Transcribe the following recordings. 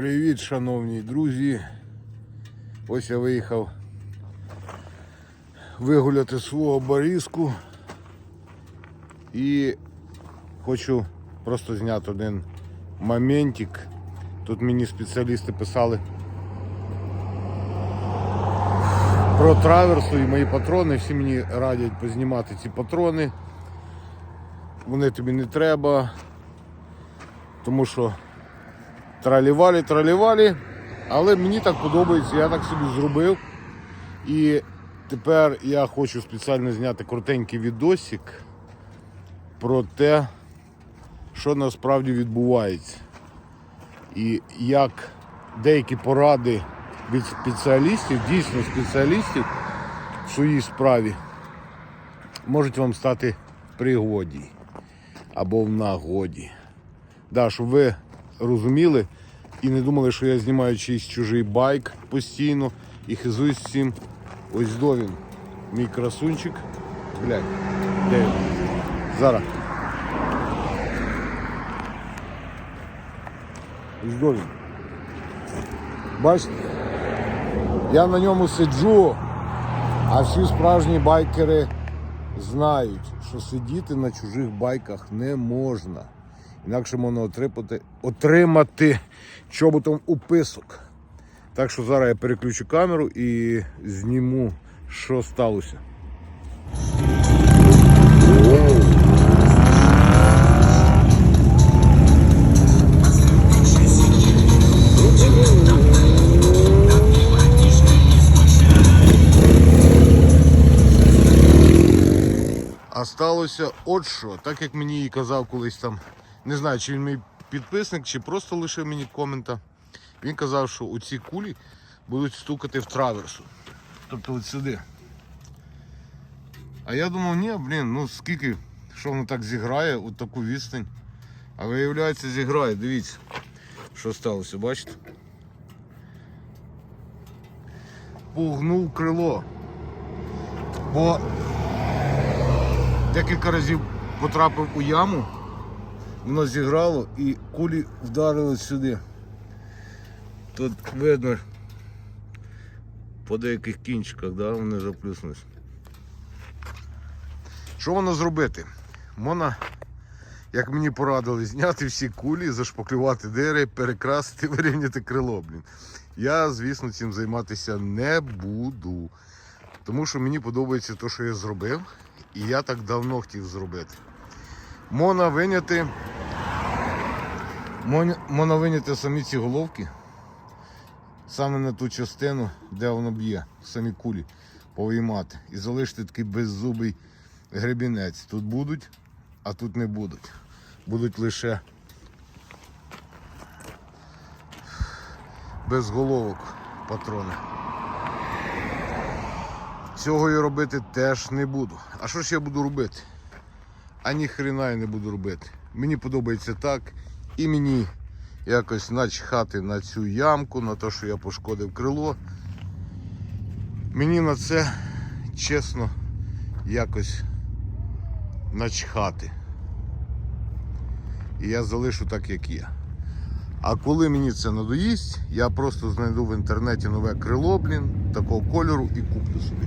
Привіт, шановні друзі. Ось я виїхав вигуляти свого барізку і хочу просто зняти один моментик. Тут мені спеціалісти писали про траверсу і мої патрони. Всі мені радять познімати ці патрони. Вони тобі не треба, тому що тралівалі, тралівалі, але мені так подобається, я так собі зробив. І тепер я хочу спеціально зняти коротенький відосик про те, що насправді відбувається. І як деякі поради від спеціалістів, дійсно спеціалістів в своїй справі, можуть вам стати в пригоді або в нагоді. Да, щоб ви розуміли і не думали, що я знімаю чийсь чужий байк постійно і хизуюсь цим. Ось до він. Мій красунчик. Блядь, де він? Зараз. Ось до він. Бачите? Я на ньому сиджу, а всі справжні байкери знають, що сидіти на чужих байках не можна. Інакше можна отримати, отримати чоботом уписок. Так що зараз я переключу камеру і зніму, що сталося. А сталося от що, так як мені і казав колись там, не знаю, чи він мій підписник, чи просто лишив мені комента. Він казав, що у ці кулі будуть стукати в траверсу. Тобто от сюди. А я думав, ні, блін, ну скільки, що воно так зіграє, от таку відстань. А виявляється, зіграє, дивіться, що сталося, бачите? Пугнув крило. Бо декілька разів потрапив у яму, воно зіграло і кулі вдарили сюди. Тут видно по деяких кінчиках, да, вони заплюснулись. Що воно зробити? Можна, як мені порадили, зняти всі кулі, зашпаклювати дири, перекрасити, вирівняти крило. Блін. Я, звісно, цим займатися не буду. Тому що мені подобається те, що я зробив. І я так давно хотів зробити. Можна виняти. мон- Можна виняти самі ці головки. Саме на ту частину, де воно б'є, самі кулі повиймати. І залишити такий беззубий гребінець. Тут будуть, а тут не будуть. Будуть лише без головок патрони. Цього я робити теж не буду. А що ж я буду робити? А ні хрена я не буду робити. Мені подобається так. І мені якось начхати на цю ямку, на те, що я пошкодив крило. Мені на це чесно якось начхати. І я залишу так, як є. А коли мені це надоїсть, я просто знайду в інтернеті нове крило, блін, такого кольору і куплю собі.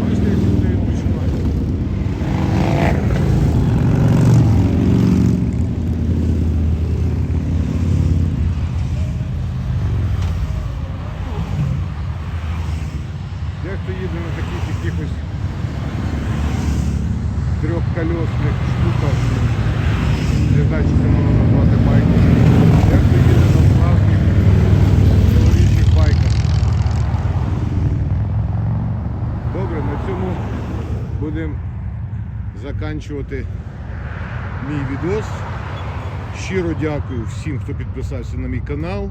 Бачите, як люди відпочивають. Дехто їде на таких якихось трьохкольосних штуках. Не знаю, чи це можна назвати байком. Дехто їде на справжніх чоловічих байках. Добре, на цьому будемо заканчувати мій відос. Щиро дякую всім, хто підписався на мій канал.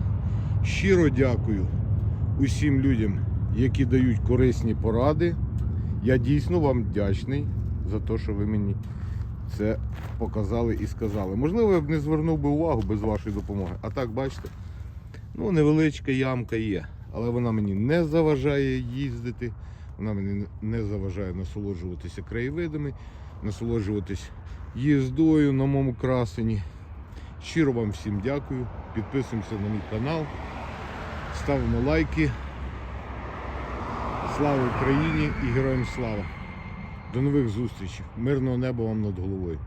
Щиро дякую усім людям, які дають корисні поради. Я дійсно вам вдячний за те, що ви мені це показали і сказали. Можливо, я б не звернув би увагу без вашої допомоги. А так, бачите, ну невеличка ямка є, але вона мені не заважає їздити, вона мені не заважає насолоджуватися краєвидами, насолоджуватись їздою на моєму красені. Щиро вам всім дякую. Підписуємося на мій канал, ставимо лайки. Слава Україні і героям слава! До нових зустрічей! Мирного неба вам над головою!